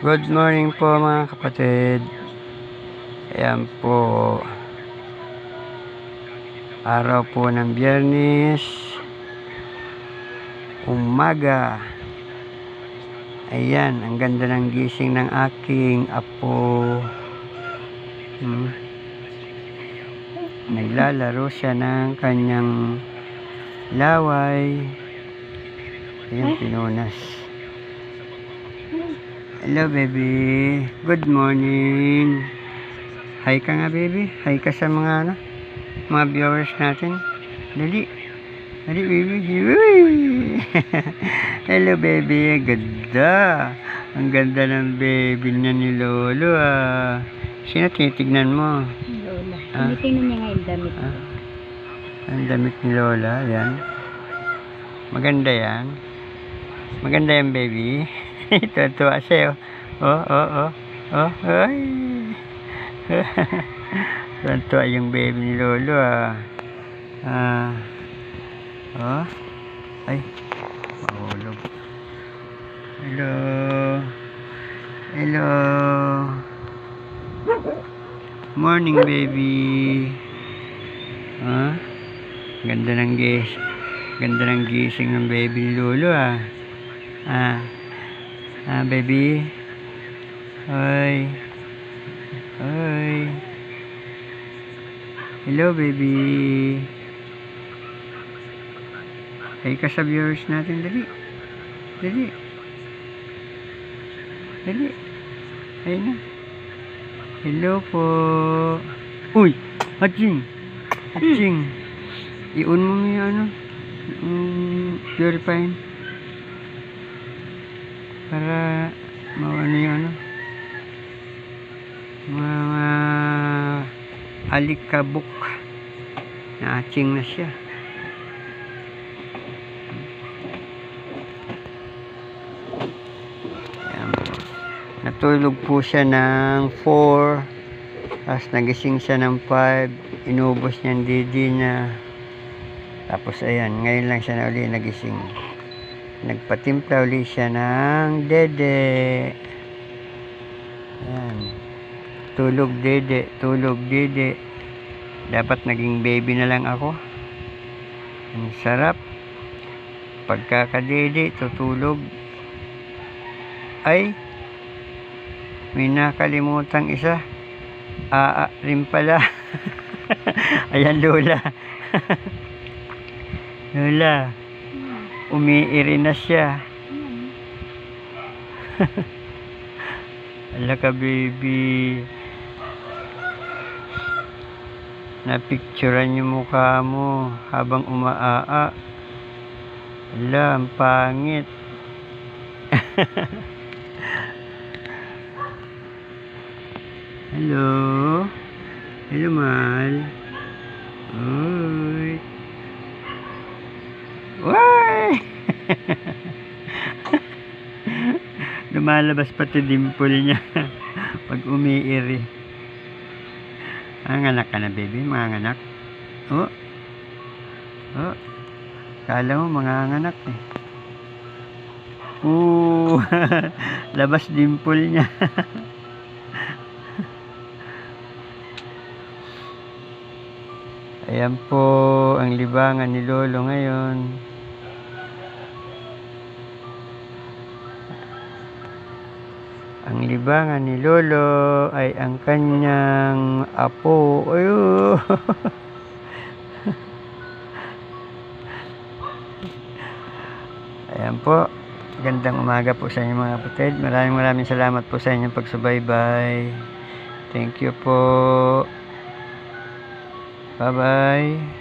Good morning po mga kapatid. Ayan po. Araw po ng biyernes. Umaga. Ayan, ang ganda ng gising ng aking apo. Hmm. Naglalaro siya ng kanyang laway. Ayan, pinunas. Hello, baby. Good morning. Hi ka nga, baby. Hi ka sa mga, ano, mga viewers natin. Dali. Dali, baby. Hello, baby. Ganda. Ang ganda ng baby niya ni Lolo, ah. Sino titignan mo? Lola. Ah. Tinitingnan niya nga yung damit. Ah. Ang damit ni Lola, yan. Maganda yan. Maganda yan, baby. Tuwa-tuwa sa'yo. Oh, oh, oh. Oh, ay. Tuwa-tuwa yung baby ni Lolo, ah. Ah. Oh. Ay. Mahulog. Hello. Hello. Morning, baby. Ha? Ganda ng gis. Ganda ng gising ng baby ni Lolo ah. Ah. Ah, baby. Hoy. Hoy. Hello, baby. Hey ka sa viewers natin, dali. Dali. Dali. Ayun na. Hello po. Uy! Haching! Haching! I-on mo mo yung ano? Um, purifying. Para mawano yung ano? Mga alikabok. Na-aching na siya. Natulog po siya ng 4. Tapos nagising siya ng 5. Inubos niya ang didi na. Tapos ayan, ngayon lang siya na uli nagising. Nagpatimpla uli siya ng dede. Ayan. Tulog dede, tulog dede. Dapat naging baby na lang ako. Ang sarap. Pagkakadede, tutulog. Ay, may nakalimutang isa. Aa rin pala. Ayan, Lola. Lola, umiiri na siya. Ala ka, baby. Napicturean yung mukha mo habang umaaa. Ala, ang pangit. Hello? Hello, Mal? Uy! Why? Lumalabas pati dimple niya pag umiiri. Ang anak ka na, baby? Mga anak? Oh. Oh. Kala mo mga anak eh. Oo. Labas dimple niya. Ayan po ang libangan ni Lolo ngayon. Ang libangan ni Lolo ay ang kanyang apo. Ayo. Ayan po. Gandang umaga po sa inyo mga kapatid. Maraming maraming salamat po sa inyong pagsubaybay. Thank you po. Bye-bye.